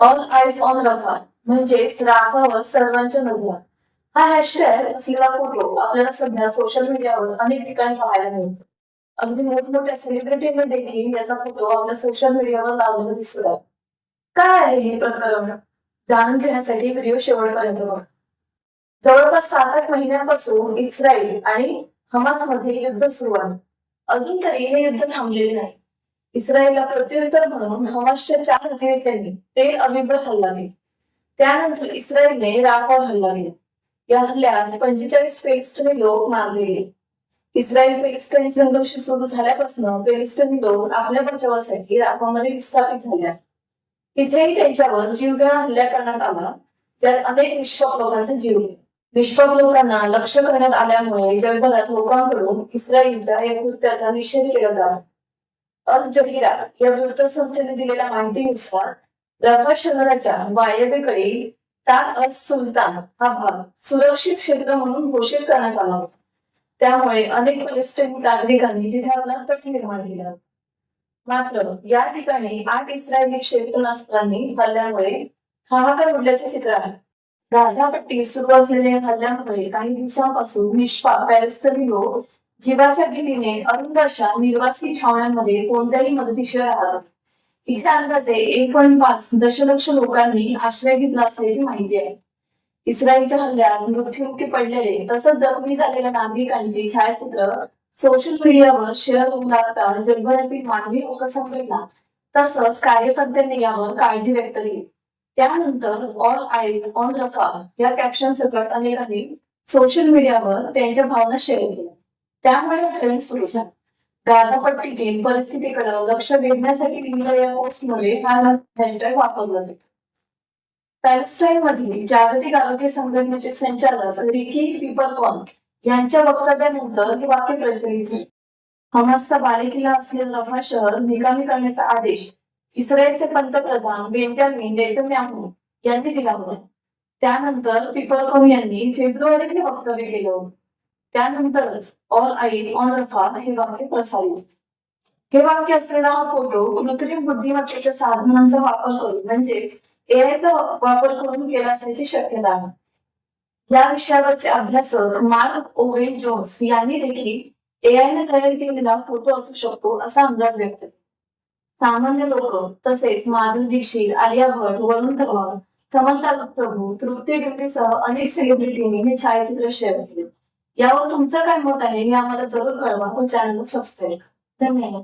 All आयज on रफा म्हणजेच राफावर सर्वांच्या नजरा. हा हॅशटॅग असलेला फोटो आपल्याला सध्या सोशल मीडियावर अनेक ठिकाणी पाहायला मिळतो. अगदी मोठमोठ्या सेलिब्रिटींनी देखील याचा फोटो आपल्या सोशल मीडियावर लावलेला दिसत आहे. काय आहे हे प्रकरण? जाणून घेण्यासाठी व्हिडिओ शेवटपर्यंत बघा. जवळपास सात आठ महिन्यांपासून इस्रायल आणि हमासमध्ये युद्ध सुरू आहे. अजून तरी हे युद्ध थांबलेले नाही. इस्रायलला प्रत्युत्तर म्हणून हमासच्या चार अतिरेक्यांनी तेल अविभ्र हल्ला केला. त्यानंतर इस्रायलने राफावर हल्ला केला. या हल्ल्यात पंचेचाळीस पेलिस्टनी लोक मारले गेले. इस्रायल पेलिस्टाईन संघर्ष सुरू झाल्यापासून पेलिस्टनी लोक आपल्या बचावासाठी राफामध्ये विस्थापित झाल्या तिथेही त्यांच्यावर जीवघेणा हल्ला करण्यात आला. त्यात अनेक निष्पाप लोकांचा जीव निष्पाप लोकांना लक्ष करण्यात आल्यामुळे जगभरात लोकांकडून इस्रायलच्या या कृत्याचा निषेध केला जाणार अल जहीरा या वृत्तसंस्थेने दिलेल्या माहितीनुसार रफा शहराच्या वायव्येकडे ताल अस सुलतान हा भाग सुरक्षित क्षेत्र म्हणून घोषित करण्यात आला होता. त्यामुळे अनेक पॅलेस्टाईनी नागरिकांनी तिथे आपला तट निर्माण केला. मात्र या ठिकाणी आठ इस्रायली क्षेपणास्त्रांनी हल्ल्यामुळे हाहाकार उडल्याचे चित्र आहे. गाझापट्टी सुरू असलेल्या हल्ल्यामुळे काही दिवसांपासून निष्पा पॅलेस्टनी लोक जीवाच्या भीतीने अरुंद अशा निर्वासित छावण्यांमध्ये कोणत्याही मदतीशिवाय राहतात. इथे अंदाजे एक पॉईंट पाच दशलक्ष लोकांनी आश्रय घेतला असल्याची माहिती आहे. इस्रायलच्या हल्ल्यात मृत्युमुखी पडलेले तसंच जखमी झालेल्या नागरिकांची छायाचित्र सोशल मीडियावर शेअर होऊ लागता जगभरातील मानवी लोकसंघटना तसंच कार्यकर्त्यांनी यावर काळजी व्यक्त केली. त्यानंतर ऑल आईज ऑन रफा या कॅप्शन सकट अनेकांनी सोशल मीडियावर त्यांच्या भावना शेअर केल्या. त्यामुळे हा ट्रेंड सुरू झाला. गाझापट्टीतील परिस्थितीकडे लक्ष वेधण्यासाठी दिलेल्या या पोस्टमध्ये हा हॅशटॅग वापरला जातो. पॅलेस्टाईन मधील जागतिक आरोग्य संघटनेचे संचालक रिकी पिपरकॉन यांच्या वक्तव्यानंतर हे वाक्य प्रचलित झाले. हमासचा बालेकिल्ला असलेलं रफा शहर निकामी करण्याचा आदेश इस्रायलचे पंतप्रधान बेंजामिन नेतन्याहू यांनी दिला होता. त्यानंतर पिपरकॉन यांनी फेब्रुवारीत हे वक्तव्य केलं होतं. त्यानंतरच ऑल आई ऑन रफा हे वाक्य प्रसारित. हे वाक्य असलेला हा फोटो कृत्रिम बुद्धिमत्तेच्या साधनांचा वापर करून म्हणजेच एआयचा वापर करून केला असण्याची शक्यता आहे. या विषयावरचे अभ्यासक मार्क ओवे जोन्स यांनी देखील एआयने तयार केलेला फोटो असू शकतो असा अंदाज व्यक्त सामान्य लोक तसेच माधुरी दीक्षित आलिया भट वरुण धवन समंता प्रभू तृप्ती डिंगलीसह अनेक सेलिब्रिटींनी हे छायाचित्र शेअर केले. यावर तुमचं काय मत आहे हे आम्हाला जरूर कळवा. व चॅनलला सबस्क्राईब करा. धन्यवाद.